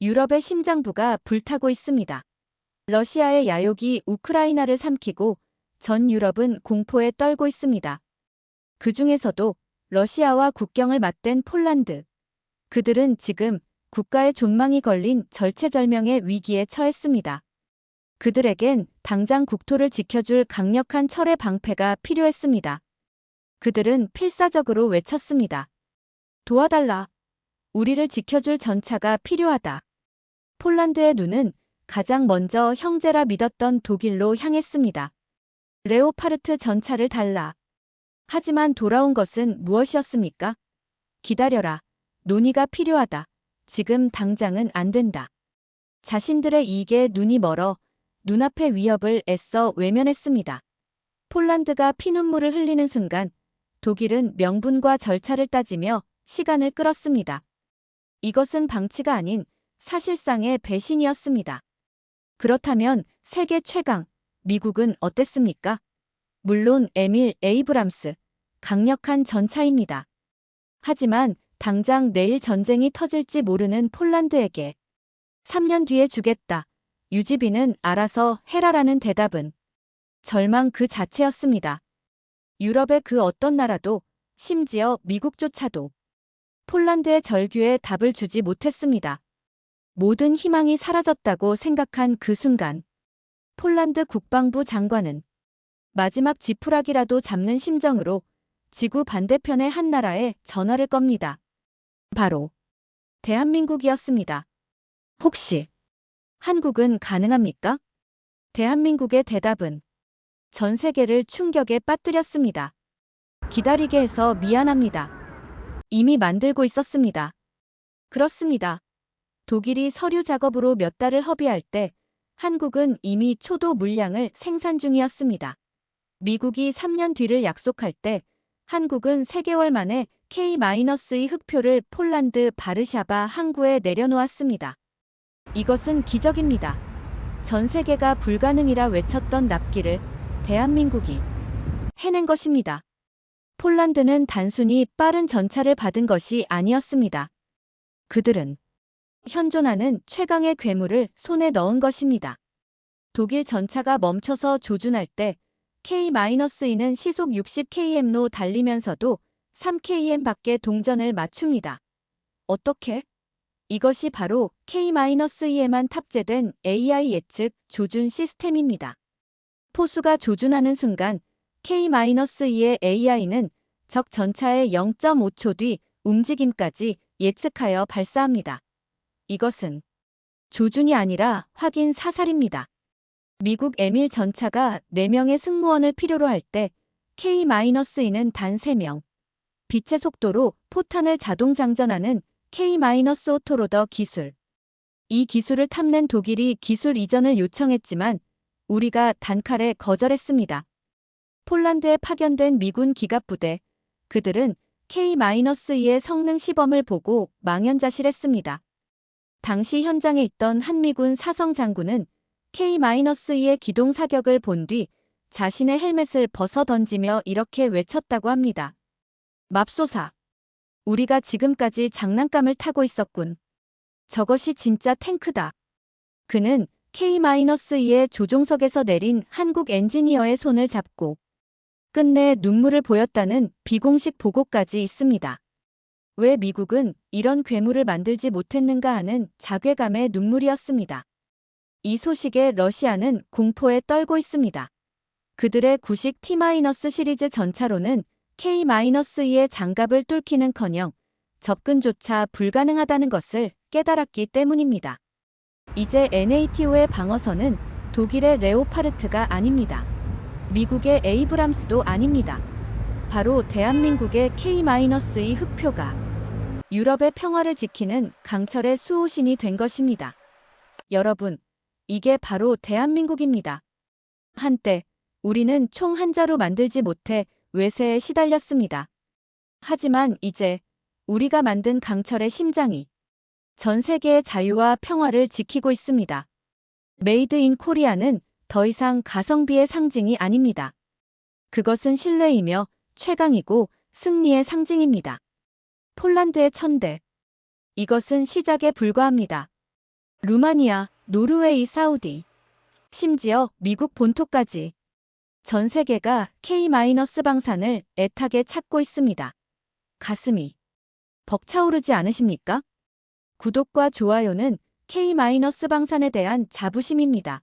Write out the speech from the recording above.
유럽의 심장부가 불타고 있습니다. 러시아의 야욕이 우크라이나를 삼키고 전 유럽은 공포에 떨고 있습니다. 그 중에서도 러시아와 국경을 맞댄 폴란드. 그들은 지금 국가의 존망이 걸린 절체절명의 위기에 처했습니다. 그들에겐 당장 국토를 지켜줄 강력한 철의 방패가 필요했습니다. 그들은 필사적으로 외쳤습니다. 도와달라. 우리를 지켜줄 전차가 필요하다. 폴란드의 눈은 가장 먼저 형제라 믿었던 독일로 향했습니다. 레오파르트 전차를 달라. 하지만 돌아온 것은 무엇이었습니까? 기다려라. 논의가 필요하다. 지금 당장은 안 된다. 자신들의 이익에 눈이 멀어 눈앞의 위협을 애써 외면했습니다. 폴란드가 피눈물을 흘리는 순간 독일은 명분과 절차를 따지며 시간을 끌었습니다. 이것은 방치가 아닌 사실상의 배신이었습니다. 그렇다면 세계 최강, 미국은 어땠습니까? 물론 에밀 에이브람스, 강력한 전차입니다. 하지만 당장 내일 전쟁이 터질지 모르는 폴란드에게 3년 뒤에 주겠다. 유지비는 알아서 해라라는 대답은 절망 그 자체였습니다. 유럽의 그 어떤 나라도 심지어 미국조차도 폴란드의 절규에 답을 주지 못했습니다. 모든 희망이 사라졌다고 생각한 그 순간 폴란드 국방부 장관은 마지막 지푸라기라도 잡는 심정으로 지구 반대편의 한 나라에 전화를 겁니다. 바로 대한민국이었습니다. 혹시 한국은 가능합니까? 대한민국의 대답은 전 세계를 충격에 빠뜨렸습니다. 기다리게 해서 미안합니다. 이미 만들고 있었습니다. 그렇습니다. 독일이 서류 작업으로 몇 달을 허비할 때 한국은 이미 초도 물량을 생산 중이었습니다. 미국이 3년 뒤를 약속할 때 한국은 3개월 만에 K-2 흑표를 폴란드 바르샤바 항구에 내려놓았습니다. 이것은 기적입니다. 전 세계가 불가능이라 외쳤던 납기를 대한민국이 해낸 것입니다. 폴란드는 단순히 빠른 전차를 받은 것이 아니었습니다. 그들은 현존하는 최강의 괴물을 손에 넣은 것입니다. 독일 전차가 멈춰서 조준할 때 K-2는 시속 60km로 달리면서도 3km 밖에 동전을 맞춥니다. 어떻게? 이것이 바로 K-2에만 탑재된 AI 예측 조준 시스템입니다. 포수가 조준하는 순간 K-2의 AI는 적 전차의 0.5초 뒤 움직임까지 예측하여 발사합니다. 이것은 조준이 아니라 확인 사살입니다. 미국 에밀 전차가 4명의 승무원을 필요로 할 때 K-2는 단 3명. 빛의 속도로 포탄을 자동 장전하는 K-오토로더 기술. 이 기술을 탐낸 독일이 기술 이전을 요청했지만 우리가 단칼에 거절했습니다. 폴란드에 파견된 미군 기갑부대, 그들은 K-2의 성능 시범을 보고 망연자실했습니다. 당시 현장에 있던 한미군 사성 장군은 K-2의 기동 사격을 본 뒤 자신의 헬멧을 벗어 던지며 이렇게 외쳤다고 합니다. 맙소사. 우리가 지금까지 장난감을 타고 있었군. 저것이 진짜 탱크다. 그는 K-2의 조종석에서 내린 한국 엔지니어의 손을 잡고 끝내 눈물을 보였다는 비공식 보고까지 있습니다. 왜 미국은 이런 괴물을 만들지 못했는가 하는 자괴감의 눈물이었습니다. 이 소식에 러시아는 공포에 떨고 있습니다. 그들의 구식 T- 시리즈 전차로는 K-2의 장갑을 뚫기는커녕 접근조차 불가능하다는 것을 깨달았기 때문입니다. 이제 NATO의 방어선은 독일의 레오파르트가 아닙니다. 미국의 에이브람스도 아닙니다. 바로 대한민국의 K-2 흑표가 유럽의 평화를 지키는 강철의 수호신이 된 것입니다. 여러분, 이게 바로 대한민국입니다. 한때 우리는 총 한 자로 만들지 못해 외세에 시달렸습니다. 하지만 이제 우리가 만든 강철의 심장이 전 세계의 자유와 평화를 지키고 있습니다. 메이드 인 코리아는 더 이상 가성비의 상징이 아닙니다. 그것은 신뢰이며 최강이고 승리의 상징입니다. 폴란드의 천대. 이것은 시작에 불과합니다. 루마니아, 노르웨이, 사우디. 심지어 미국 본토까지. 전 세계가 K- 방산을 애타게 찾고 있습니다. 가슴이 벅차오르지 않으십니까? 구독과 좋아요는 K- 방산에 대한 자부심입니다.